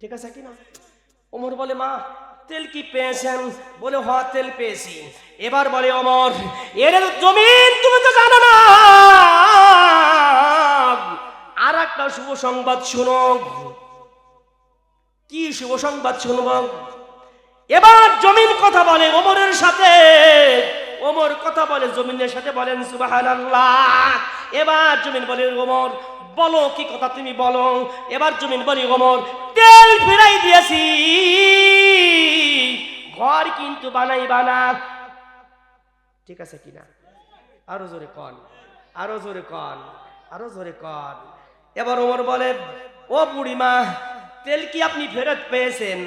ঠিক আছে কি না? ওমর বলে, মা, তেল কি পেয়েছেন? বলে হ তেল পেয়েছি। এবার বলে অমর এর জমিন তুমি তো জানো না। আর একটা শুভ সংবাদ শুনো। কি শুভ সংবাদ শুনব? এবার জমিন কথা বলে ওমরের সাথে। ওমর কথা বলে, জমিনের সাথে বলেন, সুবহানাল্লাহ। এবার জমিন বলে, ওমর বলো, কি কথা তুমি বলো? এবার জমিন বলি গমর, তেল ফিরাই দিয়েছি। ঘর কিন্তু বানাই বানা ঠিক আছে কিনা? আরও জোরে কন, আরও জোরে কন, আরও জোরে কন। এবার ওমর বলে, ও বুড়িমা তেল কি আপনি ফেরত পেয়েছেন?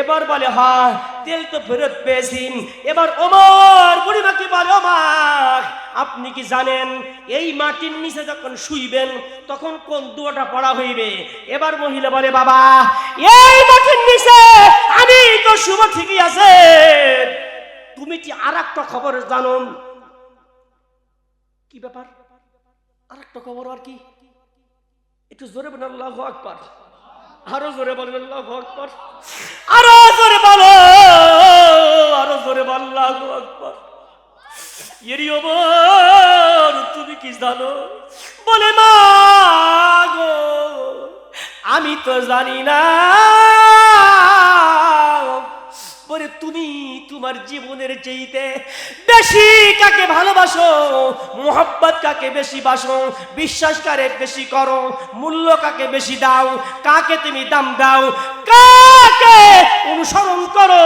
এবার বলে হ্যাঁ তেল তো ফেরত পেয়েছি এবার ওমর বুড়িমাকে বলে ওমর আপনি কি জানেন, এই মাটির নিচে যখন শুইবেন, তখন কোন দুয়াটা পড়া হইবে? এবার মহিলা বলে, বাবা, এই মাটির নিচে আমি তো শুভ ঠিকই আছে। তুমি কি আর একটা খবর জানো? কি ব্যাপার? আর একটা খবর আর কি? একটু জোরে বলেন, আল্লাহ আকবার। আরও জোরে বলেন, আল্লাহ আকবর। আরও জোরে বলো। আরও জোরে আল্লাহ আকবর। এরি ওমর, তুমি কি জানো? বলে, মা গো, আমি তো জানি না। বলে তুমি তোমার জীবনের চেয়েতে বেশি কাকে ভালোবাসো? মোহব্বত কাকে বেশি বাসো? বিশ্বাস কারে বেশি করো? মূল্য কাকে বেশি দাও? কাকে তুমি দাম দাও? কাকে অনুসরণ করো?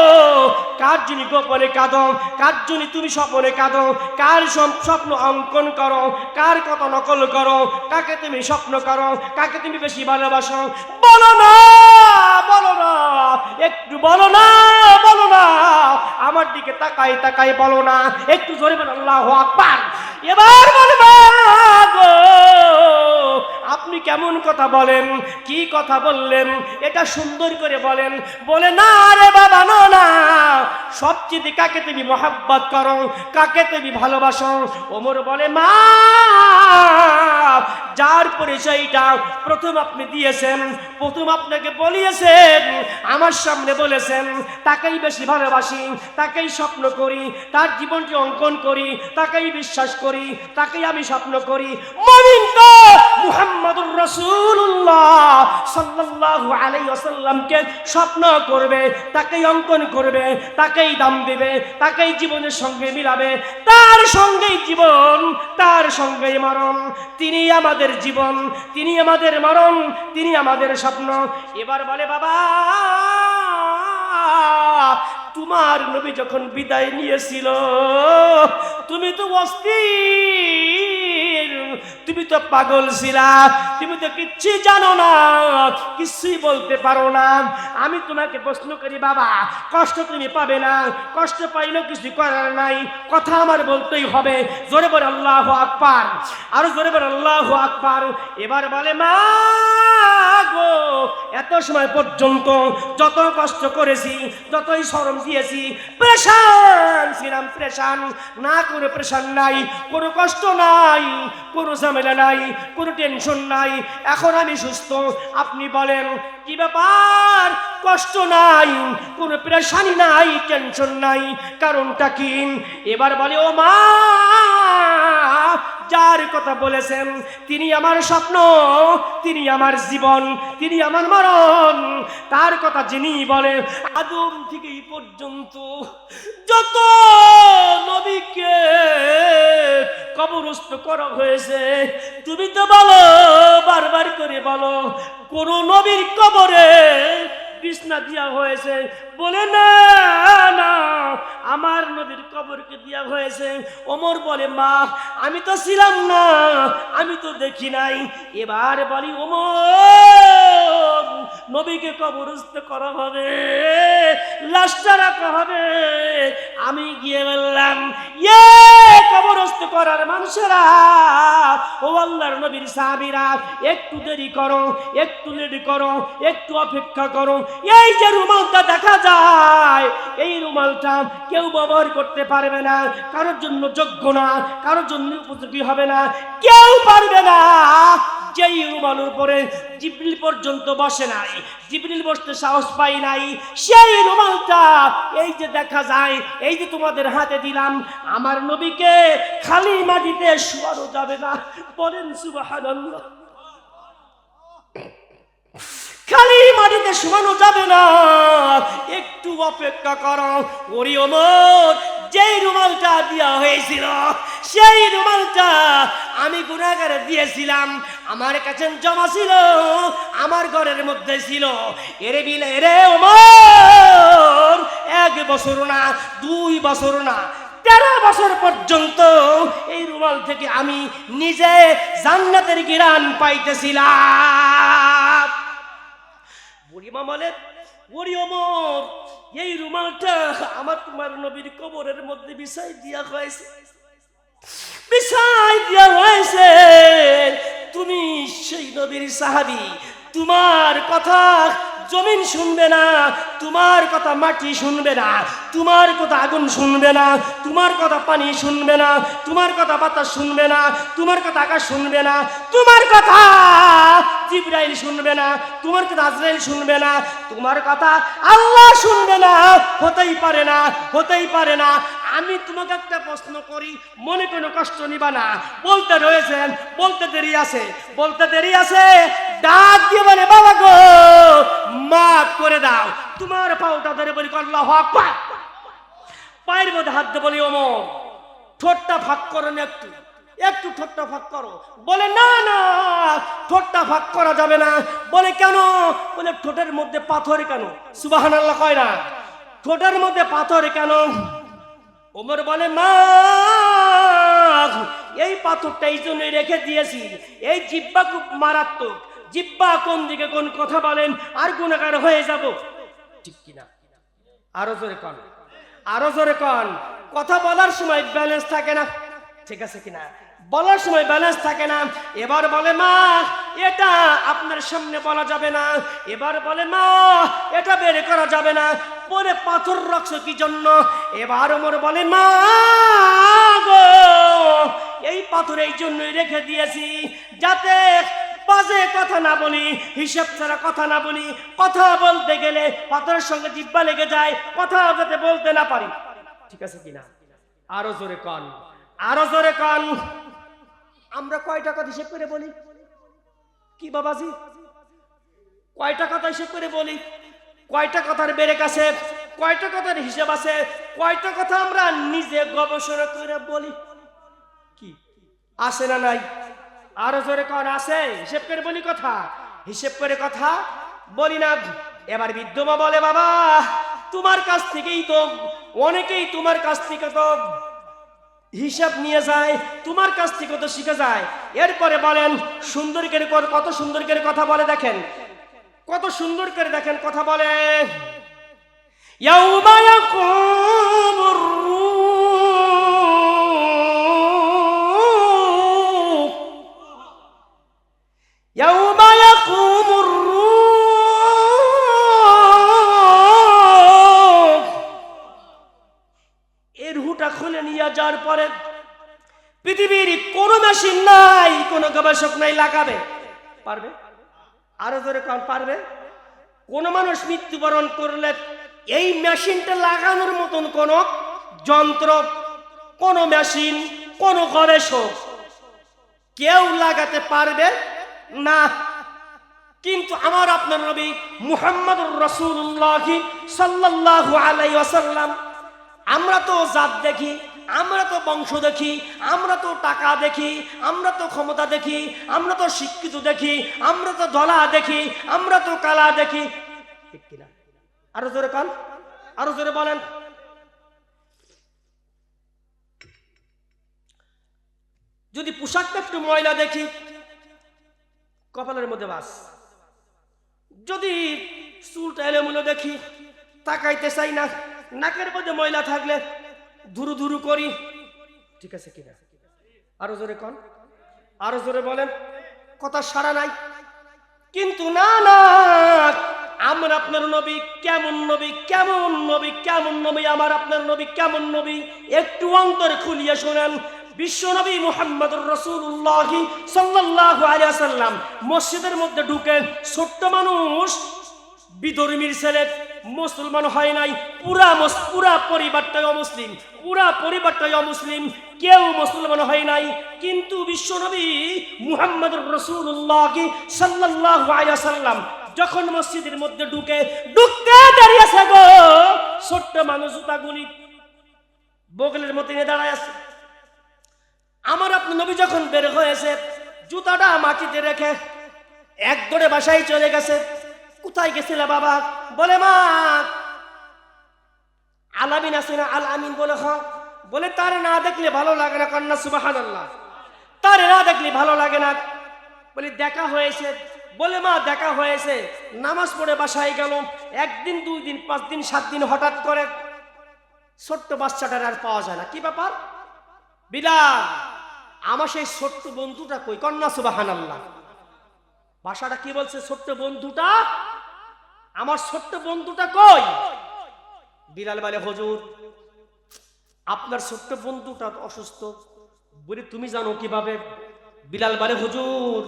কার জন্য গোপনে কাঁদো? কার জন্য তুমি স্বপনে কাঁদো? কার স্বপ্ন অঙ্কন করো? কার কত নকল করো? কাকে তুমি স্বপ্ন করো? কাকে তুমি বেশি ভালোবাসো? বলো না বলো না, একটু বলো না। আমার দিকে তাকাই তাকাই বলো না, একটু জোরে বলো, আল্লাহ আকবার। এবার বলব আপনি কেমন কথা বলেন, কি কথা বললেন, এটা সুন্দর করে বলেন। বলে, না রে বাবা, না না সবচেয়ে কাকে তুমি মহাব্বত করো? কাকে তুমি ভালোবাসো? ওমর বলে, মা, যার পরিচয়টা প্রথম আপনি দিয়েছেন, প্রথম আপনাকে বলিয়েছেন, আমার সামনে বলেছেন, তাকেই বেশি ভালোবাসি, তাকেই স্বপ্ন করি, তার জীবনটি অঙ্কন করি, তাকেই বিশ্বাস করি, তাকেই আমি স্বপ্ন করি। মুহাম্মদুর রাসূলুল্লাহ সাল্লাল্লাহু আলাইহি ওয়াসাল্লামকে স্বপ্ন করবে, তাকেই অঙ্কন করবে, তাকেই দাম দেবে, তাকেই জীবনের সঙ্গে মিলাবে। তার সঙ্গেই জীবন, তার সঙ্গেই মরণ। তিনি আমাদের জীবন, তিনি আমাদের মরণ, তিনি আমাদের স্বপ্ন। এবার বলে, বাবা, তোমার নবী যখন বিদায় নিয়েছিল, তুমি তো অস্থির। তুমি তো পাগল ছিলা, তুমি তো কিচ্ছু জানো না, কিছুই বলতে পারো না। আমি তোমাকে প্রশ্ন করি, বাবা, কষ্ট তুমি পাবে না, কষ্ট পাইলেও কিছু করার নাই, কথা আমার বলতেই হবে। জোরে বলে, আল্লাহ আকবার। আরও জোরে বলে, আল্লাহ আকবার। এবার বলে, মা গো, এত সময় পর্যন্ত যত কষ্ট করেছি, যতই শরম দিয়েছি ছিলাম প্রেশান না করে প্রেশান নাই, কোনো কষ্ট নাই, কোনো ঝামেলা নাই, কোনো টেনশন নাই। এখন আমি সুস্থ, আপনি বলেন, কি ব্যাপার? কষ্ট নাই, কোনো প্রেশানি নাই টেনশন নাই। কারণটা কি? এবার বলে, ও মা যার কথা বলেছেন, তিনি আমার স্বপ্ন, তিনি আমার জীবন, তিনি আমার মরণ। তার কথা যিনি বলে, আদম থেকে এই পর্যন্ত যত নবীকে কবরস্থ করা হয়েছে, তুমি তো বলো, বারবার করে বলো, কোন নবীর কবরে বিছনা দিয়া হয়েছে। বলে, না না, আমার নবীর কবরকে দিয়া হয়েছে। ওমর বলে, মা, আমি তো ছিলাম না, আমি তো দেখি নাই। এবার বলি, ওমর, নবীকে কবরস্থ করা হবে, লাশটা রাখা হবে। আমি গিয়ে বললাম ইয়ে কবরস্থ করার মানুষেরা, ও আল্লাহর নবীর সাহাবীরা, একটু দেরি করো, একটু লেট করো, একটু অপেক্ষা করো। এই যে রুমালটা দেখা যায়, এই রুমালটা কেউ ব্যবহার করতে পারবে না, কারোর জন্য যোগ্য না, কারোর জন্য উপযোগী হবে না, কেউ পারবে না। যেই রুমালের উপরে জিবরিল পর্যন্ত বসে নাই, জিবরিল বসতে সাহস পাই নাই, সেই রুমালটা এই যে দেখা যায়, এই যে তোমাদের হাতে দিলাম, আমার নবীকে খালি মাটিতে শোয়ানো যাবে না, বলেন সুবহানাল্লাহ। খালি মাটিতে শোয়ানো যাবে না, একটু অপেক্ষা করো, ওরি ওমর, যেই রুমালটা দেওয়া হয়েছিল সেই রুমালটা আমি গুণাগারে দিয়েছিলাম। আমার কাছে জমা ছিল, আমার ঘরের মধ্যে ছিল। এরে বিলে, এরে ওমর, এক বছর না, দুই বছর না, তেরো বছর পর্যন্ত এই রুমাল থেকে আমি নিজে জান্নাতের গিরান পাইতেছিলাম। বুড়িমা বলে ওরি অমর এই রুমালটা আমার তোমার নবীর কবরের মধ্যে বিষয় দিয়া হয়েছে বিছাই দিয়া হয়েছে। তুমি সেই নবীর সাহাবি। তোমার কথা জমিন শুনবে না, তোমার কথা মাটি শুনবে না, তোমার কথা আগুন শুনবে না, তোমার কথা পানি শুনবে না, তোমার কথা বাতাস শুনবে না, তোমার কথা আকাশ শুনবে না, তোমার কথা জিব্রাইল শুনবে না, তোমার কথা আজরাইল শুনবে না, তোমার কথা আল্লাহ শুনবে না, হতেই পারে না, হতেই পারে না। আমি তোমাকে একটা প্রশ্ন করি, মনে কোনো কষ্ট নিবা না। বলতে রয়েছেন বলতে দেরি আছে, বলতে দেরি আছে। ডাক দিয়ে বলে, বাবা গো, মাফ করে দাও। তোমার পাউটা ধরে বলি, আল্লাহ পায়ের মধ্যে হাত দিয়ে বলি, ওমর, ঠোঁটটা ফাঁক করো না একটু। একটু ঠোঁটটা ফাঁক করো। বলে, না না, ঠোঁটটা ফাঁক করা যাবে না। বলে, কেন? বলে, ঠোঁটের মধ্যে পাথর কেন? সুবাহান আল্লাহ কয় না। ঠোঁটের মধ্যে পাথর কেন? ওমর বলে, মা, এই পাথরটা এই জন্য রেখে দিয়েছি। এই জিব্বা খুব মারাত্মক। জিব্বা কোন দিকে কোন কথা বলেন, আর গুণাগার হয়ে যাব। ঠিক কিনা? আরও জোরে কন। আরও জোরে কন। কথা বলার সময় ব্যালেন্স থাকে না। ঠিক আছে কিনা? বলার সময় ব্যালেন্স থাকে না। এবার বলে, মা, এটা আপনার সামনে বলা যাবে না। এবার বলে, মা, এটা বের করা যাবে না। পরে পাথর রাখছো কি জন্য? এবার ওমর বলে, মা গো, এই পাথর এই জন্যই রেখে দিয়েছি। যাতে বাজে কথা না বলি, হিসাব ছাড়া কথা না বলি, কথা বলতে গেলে পাথরের সঙ্গে জিব্বা লেগে যায়, কথা যাতে বলতে না পারি। ঠিক আছে কিনা? আরও জোরে কন। আরও জোরে কন। আমরা কয়টা কথা হিসেব করে বলি? কি বাবাজি? কয়টা কথা হিসেব করে বলি? কয়টা কথার বেরেক আছে? কয়টা কথার হিসেব আছে? কয়টা কথা আমরা নিজে গবেষণা করে বলি? কি? আসে না নাই? আরও জোরে কন, আছে? হিসেব করে বলি কথা? হিসেব করে কথা বলি না। এবার বিদ্যমা বলে, বাবা, তোমার কাছ থেকেই তো, অনেকেই তোমার কাছ থেকে তো হিসাব নিয়ে যায়, তোমার কাছ থেকে তো শিখে যায়। এরপরে বলেন সুন্দরীকের কত সুন্দরীকের কথা বলে দেখেন। কত সুন্দর করে দেখেন, কথা বলে। ইয়াউমা ইয়াকুমুর গবেষক নাই, লাগাবে। পারবে? আরও জোরে কন, পারবে? কোন মানুষ মৃত্যুবরণ করলে এই মেশিনটা লাগানোর মতন কোন যন্ত্র, কোন মেশিন, কোন গবেষক কেউ লাগাতে পারবে? না। কিন্তু আমার আপনার নবী মুহাম্মদ রসুল্লাহ সাল্লাল্লাহু আলাই আমরা তো জাত দেখি আমরা তো বংশ দেখি, আমরা তো টাকা দেখি, আমরা তো ক্ষমতা দেখি, আমরা তো শিক্ষিত দেখি, আমরা তো ধলা দেখি, আমরা তো কালা দেখি। আরও জোরে কন, আরও জোরে বলেন। যদি পোশাকটা একটু ময়লা দেখি, কপালের মধ্যে বাস। যদি চুলটা এলোমেলো দেখি, তাকাইতে চাই না, নাকের মধ্যে ময়লা থাকলে ধুরু ধুরু করি। ঠিক আছে কিনা? আরও জোরে কন। আরও জোরে বলেন, কথা সারা নাই। কিন্তু না না, আমার আপনার নবী কেমন নবী কেমন নবী কেমন নবী, আমার আপনার নবী কেমন নবী? একটু অন্তর খুলিয়ে শোনেন। বিশ্বনবী মুহাম্মদুর রাসূলুল্লাহ সাল্লাল্লাহু আলাইহি মসজিদের মধ্যে ঢুকেন ছোট্ট মানুষ, বিধর্মীর ছেলে মুসলমান হয় নাই। পুরা পুরা পরিবারটাই অমুসলিম। পুরা পরিবারটাই অমুসলিম। কেউ মুসলমান হয় নাই। কিন্তু বিশ্বনবী মুহাম্মদুর রাসূলুল্লাহ সাল্লাল্লাহু আলাইহি সাল্লাম যখন মসজিদের মধ্যে ঢুকে ঢুকতে দাঁড়িয়েছে গো, ছোট্ট মানুষ জুতা গুলি বগলের মতো নিয়ে দাঁড়ায় আছে। আমার আপনি নবী যখন বের হয়েছে, জুতাটা মাটিতে রেখে এক দৌড়ে বাসায় চলে গেছে। কোথায় গেছিলে বাবা? বলে মা, আলামিন আছে আল আমিন বলে হ বলে তারে না দেখলে ভালো লাগে না কন্যা সুবাহান আল্লাহ তারে না দেখলে ভালো লাগে না। বলে দেখা হয়েছে। বলে মা, দেখা হয়েছে। নামাজ পড়ে বাসায় গেল। একদিন, দুই দিন, পাঁচ দিন, সাত দিন হঠাৎ করে ছোট্ট বাচ্চাটার আর পাওয়া যায় না। কি ব্যাপার? বিলাল, আমার সেই ছোট্ট বন্ধুটা কই? কন্যা সুবাহান আল্লাহ ভাষাটা কি বলছে? ছোট্ট বন্ধুটা আমার ছোট্ট বন্ধুটা কই? বিলাল বলে, হজুর, আপনার ছোট্ট বন্ধুটা অসুস্থ। বলে, তুমি জানো কীভাবে? বিলাল বলে, হুজুর,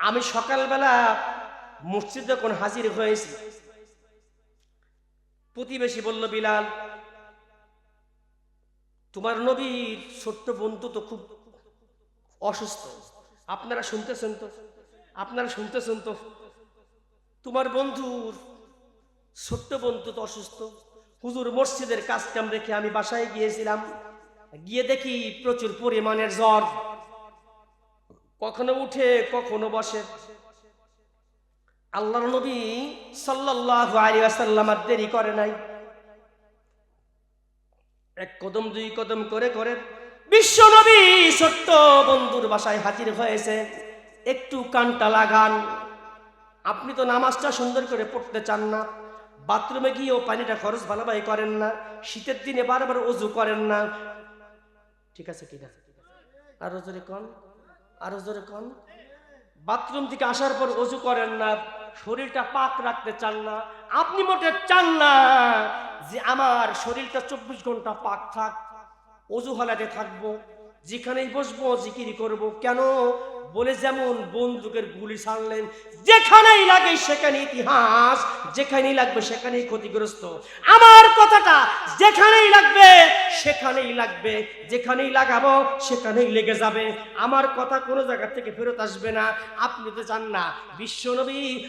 আমি সকালবেলা মসজিদে কোন হাজির হয়েছি, প্রতিবেশী বলল, বিলাল, তোমার নবীর ছোট্ট বন্ধু তো খুব অসুস্থ। আপনারা শুনতেছেন তো? আপনারা শুনতেছেন তো? তোমার বন্ধুর ছোট্ট বন্ধু তো অসুস্থ। হুজুর মসজিদের কাজ কাম রেখে আমি বাসায় গিয়েছিলাম। গিয়ে দেখি প্রচুর পরিমাণের জ্বর। কখনো উঠে, কখনো বসে। আল্লাহর নবী ওয়াসাল্লাম আর দেরি করে নাই। এক কদম, দুই কদম করে করে বিশ্ব নবী ছোট্ট বন্ধুর বাসায় হাজির হয়েছে। একটু কানটা লাগান। আপনি তো নামাজটা সুন্দর করে পড়তে চান না। বাথরুমে গিয়েও পানিটা খরচ ভালোভাবে করেন না। শীতের দিনে বারবার অজু করেন না। ঠিক আছে কিনা? আরও জোরে কন। আরও জোরে কন। বাথরুম থেকে আসার পর অজু করেন না। শরীরটা পাক রাখতে চান না। আপনি মোটে চান না যে আমার শরীরটা চব্বিশ ঘণ্টা পাক থাক। অজু হালাতে থাকব। যেখানেই বসবো, জিকিরি করব। কেন? বলে যেমন বন্দুকের গুলি ছাড়লেন, যেখানেই লাগে সেখানে ইতিহাস, যেখানেই লাগবে সেখানেই ক্ষতিগ্রস্ত। আমার কথাটা যেখানেই লাগবে, সেখানেই লাগবে। যেখানেই লাগাবো, সেখানেই লেগে যাবে। আমার কথা কোনো জায়গা থেকে ফেরত আসবে না। আপনি তো জান না বিশ্বনবী